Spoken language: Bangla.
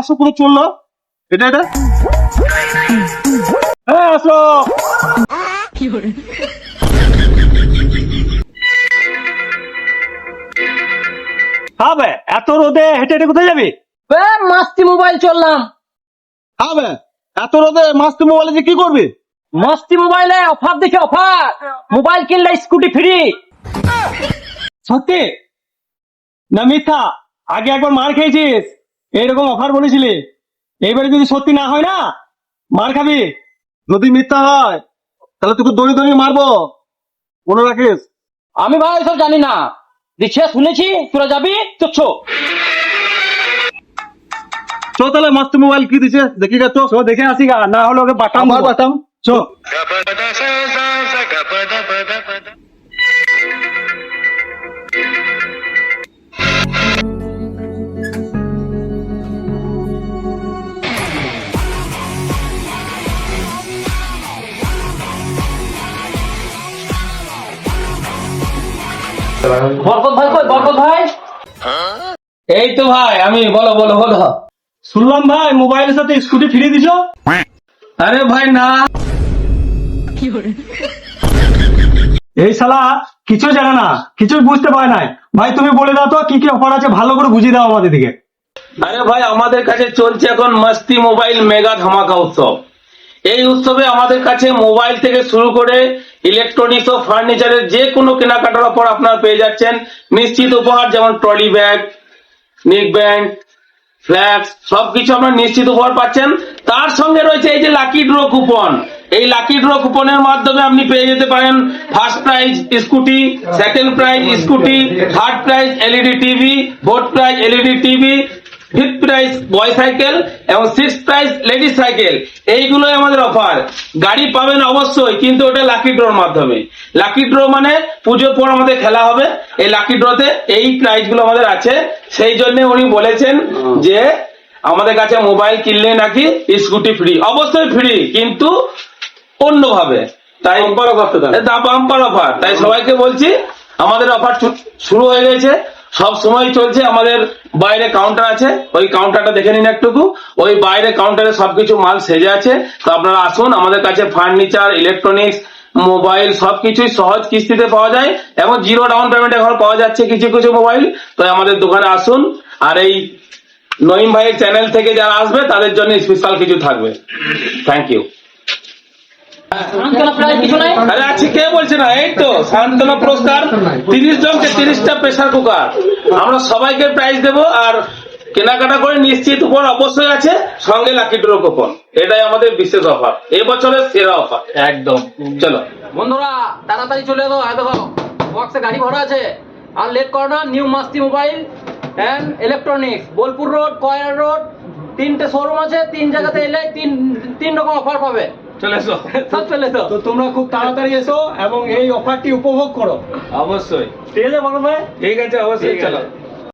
পাঁচশো করে চলল এটা এটা। হ্যাঁ আসো। হবে এত রোদে হেঁটে হেঁটে কোথায় যাবি? মাস্তি মোবাইল চললাম। হবে এত রোদে মাছ তুমি বলে যে কি করবি? মাস্তি মোবাইলে অফার দেখে অফার। মোবাইল কিনলে স্কুটি ফ্রি। সত্যি? না মিথ্যা? আগে একবার মার খেয়েছিস? এইরকম অফার বলেছিলি। এইবারে যদি সত্যি না হয় না মার খাবি। যদি মিথ্যা হয় তাহলে তোকে দড়ি দড়ি মারবো। মনে রাখিস আমি ভাই সব জানি না। দেখে শুনেছি তোরা যাবি চচ্ছ চো তাহলে মস্ত মোবাইল কি দিছে? দেখি গা চো। দেখে আসি গা না হলে ওকে বাটাম বাটাম। চো। বরকত ভাই কই? বরকত ভাই? এই তো ভাই আমি বলো বলো বলো। শুনলাম ভাই মোবাইলের সাথে স্কুটি ফিরিয়ে দিছো? আরে ভাই না। এই শালা কিছু জানে না কিছুই বুঝতে পারে নাই। ভাই তুমি বলে দাও তো কি কি অফার আছে ভালো করে বুঝিয়ে দাও আমাদের দিকে। আরে ভাই আমাদের কাছে চলছে এখন মস্তি মোবাইল মেগা ধামাকা উৎসব। এই উৎসবে আমাদের কাছে মোবাইল থেকে শুরু করে ইলেকট্রনিক্স ও ফার্নিচারের যে কোনো কেনাকাটার ওপর আপনারা পেয়ে যাচ্ছেন নিশ্চিত উপহার, যেমন trolley bag neck band flask সবকিছু আপনারা নিশ্চিত উপহার পাচ্ছেন। তার সঙ্গে রয়েছে এই যে লাকি ড্র কুপন এই লাকি ড্র কুপনের মাধ্যমে আপনি পেয়ে যেতে পারেন first prize scooty second prize scooty third prize LED TV fourth prize LED TV fifth prize boy cycle এবং সিক্স প্রাইস লেডিস সাইকেল এইগুলোই আমাদের অফার গাড়ি পাবেন অবশ্যই কিন্তু ওটা লাকি ড্রোর মাধ্যমে। লাকি ড্র মানে পুজোর পর আমাদের খেলা হবে। এই লাকি ড্রতে এই প্রাইজগুলো আমাদের আছে। সেই জন্য উনি বলেছেন যে আমাদের কাছে মোবাইল কিনলে নাকি স্কুটি ফ্রি অবশ্যই ফ্রি কিন্তু অন্যভাবে। তাই বাম্পার অফার তাই সবাইকে বলছি আমাদের অফার শুরু হয়ে গেছে। সব সময় চলছে, আমাদের বাইরে কাউন্টার আছে। ওই কাউন্টারটা দেখে নিন একটুকু। ওই বাইরে কাউন্টারে সবকিছু মাল সেজে আছে। তো আপনারা আসুন, আমাদের কাছে ফার্নিচার ইলেকট্রনিক্স মোবাইল সবকিছুই সহজ কিস্তিতে পাওয়া যায় এবং জিরো ডাউন পেমেন্ট এখন পাওয়া যাচ্ছে কিছু কিছু মোবাইল তো আমাদের দোকানে আসুন। আর এই নঈম ভাইয়ের চ্যানেল থেকে যারা আসবে, তাদের জন্য স্পেশাল কিছু থাকবে। থ্যাংক ইউ সান্তনা প্রায় কিছু নাই আরে আছে কে বলছে না? এই তো সান্ত্বনা পুরস্কার তিরিশ জনকে তিরিশটা প্রেসার কুকার আমরা সবাইকে প্রাইজ দেব আর কেনাকাটা করে নিশ্চিত উপর অবশ্যই আছে সঙ্গে লাকি ড্র কুপন এটাই আমাদের বিশেষ অফার এই বছরের সেরা অফার একদম। চলো। বন্ধুরা তাড়াতাড়ি চলে এলো দেখো বক্সে গাড়ি ভরা আছে। আর লেট করো না new Masti mobile and electronics Bolpur road choir road তিনটে শোরুম আছে তিন জায়গাতে এলে তিন তিন রকম অফার পাবে। চলে এসো। সব চলে তো তো তোমরা খুব তাড়াতাড়ি এসো এবং এই অফারটি উপভোগ করো। অবশ্যই। ঠিক আছে বলো ভাই। ঠিক আছে অবশ্যই চলো।